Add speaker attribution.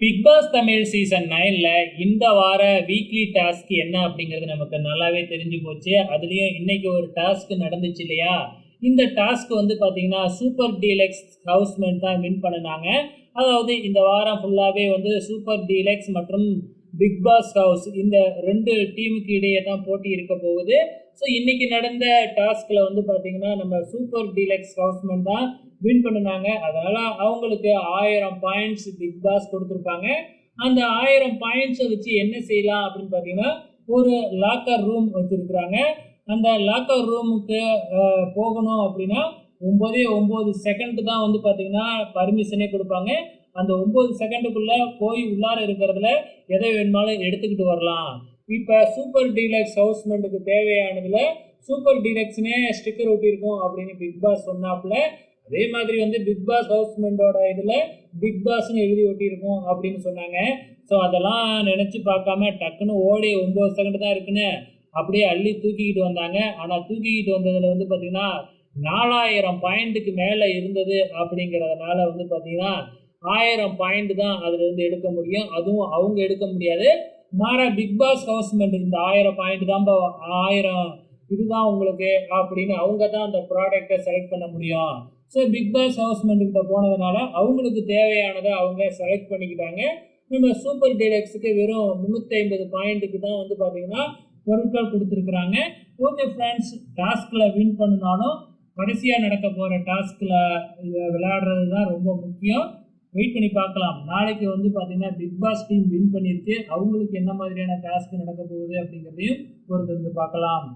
Speaker 1: Big pass Tamil season நைன்ல இந்த வார வீக்லி டாஸ்க் என்ன அப்படிங்கிறது நமக்கு நல்லாவே தெரிஞ்சு போச்சு. அதுலயும் இன்னைக்கு ஒரு டாஸ்க் நடந்துச்சு இல்லையா? இந்த டாஸ்க் வந்து பாத்தீங்கன்னா சூப்பர் டீலக்ஸ் ஹவுஸ்மேன் தான் வின் பண்ணினாங்க. அதாவது இந்த வாரம் ஃபுல்லாவே வந்து சூப்பர் டீலக்ஸ் மற்றும் பிக் பாஸ் ஹவுஸ் இந்த ரெண்டு டீமுக்கு இடையே தான் போட்டி இருக்க போகுது. ஸோ இன்னைக்கு நடந்த டாஸ்கில் வந்து பார்த்தீங்கன்னா நம்ம சூப்பர் டீலக்ஸ் ஹவுஸ்மேன் தான் வின் பண்ணினாங்க. அதனால் அவங்களுக்கு ஆயிரம் பாயிண்ட்ஸ் பிக் பாஸ் கொடுத்துருப்பாங்க. அந்த ஆயிரம் பாயிண்ட்ஸை வச்சு என்ன செய்யலாம் அப்படின்னு பார்த்தீங்கன்னா ஒரு லாக்கர் ரூம் வச்சுருக்குறாங்க. அந்த லாக்கர் ரூமுக்கு போகணும் அப்படின்னா ஒம்போதே ஒம்பது செகண்ட் தான் வந்து பார்த்தீங்கன்னா பர்மிஷனே கொடுப்பாங்க. அந்த ஒம்பது செகண்டுக்குள்ள போய் உள்ளார இருக்கிறதுல எதை வேணுமாலும் எடுத்துக்கிட்டு வரலாம். இப்போ சூப்பர் டீலக்ஸ் ஹவுஸ்மெண்ட்டுக்கு தேவையானதுல சூப்பர் டீலக்ஸ்னே ஸ்டிக்கர் ஒட்டியிருக்கோம் அப்படின்னு பிக் பாஸ் சொன்னாப்புல அதே மாதிரி வந்து பிக் பாஸ் ஹவுஸ்மெண்டோட இதில் பிக் பாஸ்னு எழுதி ஒட்டியிருக்கோம் அப்படின்னு சொன்னாங்க. ஸோ அதெல்லாம் நினச்சி பார்க்காம டக்குன்னு ஓடி ஒம்பது செகண்ட் தான் இருக்குன்னு அப்படியே அள்ளி தூக்கிக்கிட்டு வந்தாங்க. ஆனால் தூக்கிக்கிட்டு வந்ததில் வந்து பார்த்திங்கன்னா நாலாயிரம் பாயிண்ட்டுக்கு மேலே இருந்தது அப்படிங்கிறதுனால வந்து பார்த்திங்கன்னா ஆயிரம் பாயிண்ட் தான் அதுலேருந்து எடுக்க முடியும். அதுவும் அவங்க எடுக்க முடியாது. மாறா பிக் பாஸ் ஹவுஸ்மெண்ட் இந்த ஆயிரம் பாயிண்ட் தான் ஆயிரம் இதுதான் உங்களுக்கு அப்படின்னு அவங்க தான் அந்த ப்ராடக்டை செலக்ட் பண்ண முடியும். ஸோ பிக் பாஸ் ஹவுஸ்மெண்ட் கிட்ட போனதுனால அவங்களுக்கு தேவையானதை அவங்க செலக்ட் பண்ணிக்கிட்டாங்க. நம்ம சூப்பர் டீலக்ஸுக்கு வெறும் முந்நூற்றி ஐம்பது பாயிண்ட்டுக்கு தான் வந்து பார்த்தீங்கன்னா பொருட்கள் கொடுத்துருக்குறாங்க. ஓகே ஃப்ரெண்ட்ஸ் டாஸ்கில் வின் பண்ணினாலும் கடைசியாக நடக்க போகிற டாஸ்கில் விளையாடுறது தான் ரொம்ப முக்கியம். வெயிட் பண்ணி பார்க்கலாம். நாளைக்கு வந்து பார்த்தீங்கன்னா பிக் பாஸ் டீம் வின் பண்ணியிருக்கு. அவங்களுக்கு என்ன மாதிரியான டாஸ்க் நடக்க போகுது அப்படிங்கிறதையும் பொறுத்து வந்து பார்க்கலாம்.